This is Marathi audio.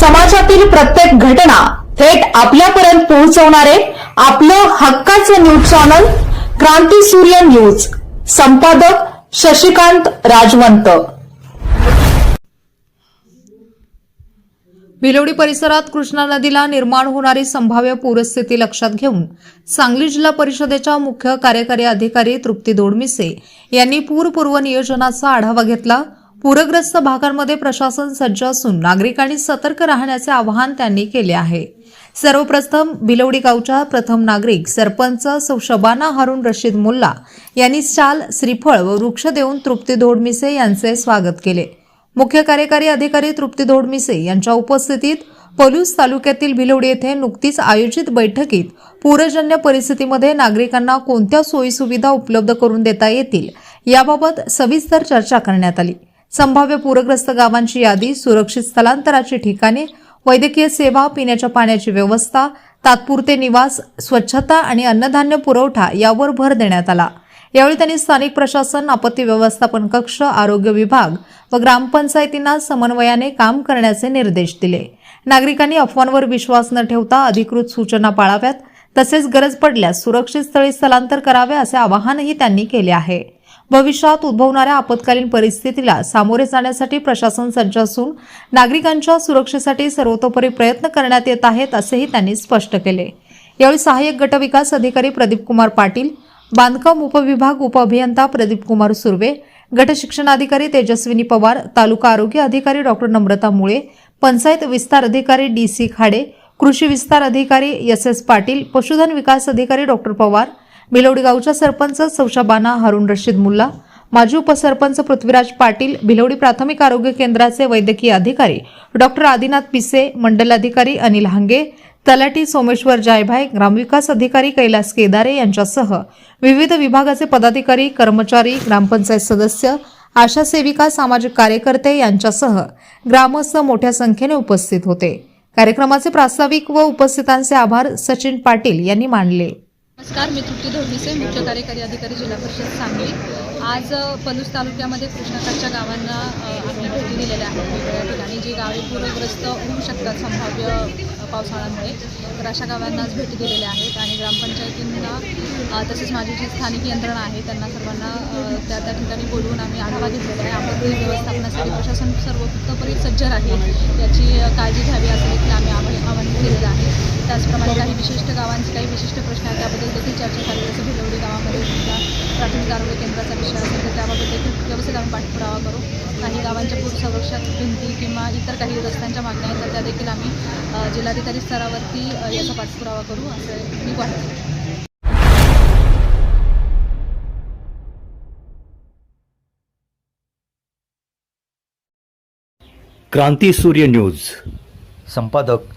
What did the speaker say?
समाजातील प्रत्येक घटना थेट आपल्यापर्यंत पोहोचवणारे आपलं हक्काचं न्यूज चॅनल क्रांती सूर्य न्यूज. संपादक शशिकांत राजवंत. भिलवडी परिसरात कृष्णा नदीला निर्माण होणारी संभाव्य पूरस्थिती लक्षात घेऊन सांगली जिल्हा परिषदेच्या मुख्य कार्यकारी अधिकारी तृप्ती दोडमिसे यांनी पूरपूर्व नियोजनाचा आढावा घेतला. पूरग्रस्त भागांमध्ये प्रशासन सज्ज असून नागरिकांनी सतर्क राहण्याचे आवाहन त्यांनी केले आहे. सर्वप्रथम भिलवडी गावच्या प्रथम नागरिक सरपंच सौ शबाना हारून रशीद मुल्ला यांनी शाल श्रीफळ व वृक्ष देऊन तृप्ती धोडमिसे यांचे स्वागत केले. मुख्य कार्यकारी अधिकारी तृप्ती धोडमिसे यांच्या उपस्थितीत पलूस तालुक्यातील भिलवडी येथे नुकतीच आयोजित बैठकीत पूरजन्य परिस्थितीमध्ये नागरिकांना कोणत्या सोयीसुविधा उपलब्ध करून देता येतील याबाबत सविस्तर चर्चा करण्यात आली. संभाव्य पूरग्रस्त गावांची यादी सुरक्षित स्थलांतराची ठिकाणे वैद्यकीय सेवा पिण्याच्या पाण्याची व्यवस्था तात्पुरते निवास स्वच्छता आणि अन्नधान्य पुरवठा यावर भर देण्यात आला. यावेळी त्यांनी स्थानिक प्रशासन आपत्ती व्यवस्थापन कक्ष आरोग्य विभाग व ग्रामपंचायतींना समन्वयाने काम करण्याचे निर्देश दिले. नागरिकांनी अफवांवर विश्वास न ठेवता अधिकृत सूचना पाळाव्यात तसेच गरज पडल्यास सुरक्षित स्थळी स्थलांतर करावे असे आवाहनही त्यांनी केले आहे. भविष्यात उद्भवणाऱ्या आपत्कालीन परिस्थितीला सामोरे जाण्यासाठी प्रशासन सज्ज असून नागरिकांच्या सुरक्षेसाठी सर्वतोपरी प्रयत्न करण्यात येत आहेत असेही त्यांनी स्पष्ट केले. यावेळी सहाय्यक गटविकास अधिकारी प्रदीप कुमार पाटील बांधकाम उपविभाग उपअभियंता प्रदीप कुमार सुर्वे गटशिक्षणाधिकारी तेजस्विनी पवार तालुका आरोग्य अधिकारी डॉक्टर नम्रता मुळे पंचायत विस्तार अधिकारी डी सी खाडे कृषी विस्तार अधिकारी एस एस पाटील पशुधन विकास अधिकारी डॉक्टर पवार भिलवडी गावच्या सरपंच सौशाबाना हारून रशीद मुल्ला माजी उपसरपंच पृथ्वीराज पाटील भिलवडी प्राथमिक आरोग्य केंद्राचे वैद्यकीय अधिकारी डॉक्टर आदिनाथ पिसे मंडलाधिकारी अनिल हांगे तलाटी सोमेश्वर जायभाय ग्रामविकास अधिकारी कैलास केदारे यांच्यासह विविध विभागाचे पदाधिकारी कर्मचारी ग्रामपंचायत सदस्य आशा सेविका सामाजिक कार्यकर्ते यांच्यासह ग्रामस्थ मोठ्या संख्येने उपस्थित होते. कार्यक्रमाचे प्रास्ताविक व उपस्थितांचे आभार सचिन पाटील यांनी मानले. नमस्कार मी तृप्ती धोरणीसे मुख्य कार्यकारी अधिकारी जिल्हा परिषद सांगली. आज पलूस तालुक्यामध्ये कृष्णाकाठच्या गावांना आम्ही भेटी दिलेल्या आहेत. वेगवेगळ्या ठिकाणी जी गावे पूरग्रस्त होऊ शकतात संभाव्य पावसाळ्यामुळे तर अशा गावांना आज भेटी दिलेल्या आहेत आणि ग्रामपंचायतींना तसेच माझी जी स्थानिक यंत्रणा आहे त्यांना सर्वांना त्या त्या ठिकाणी बोलवून आम्ही आढावा घेतलेला आहे. आपत्ती व्यवस्थापनासाठी प्रशासन सर्वोत्तपरी सज्ज राहील याची काळजी घ्यावी असं देखील आम्ही आम्ही त्याचप्रमाणे काही विशिष्ट गावांचे काही विशिष्ट प्रश्न आहेत त्याबद्दल देखील चर्चा झाली. जसं भिलवडी गावामध्ये सुद्धा प्राथमिक आरोग्य केंद्राचा विषय असेल तर त्याबाबत देखील व्यवस्थित आम्ही पाठपुरावा करू. काही गावांच्या पूर संरक्षण भिंती किंवा इतर काही रस्त्यांच्या मागण्या आहेत तर त्या देखील आम्ही जिल्हाधिकारी स्तरावरती याचा पाठपुरावा करू असं मी वाटते. क्रांती सूर्य न्यूज. संपादक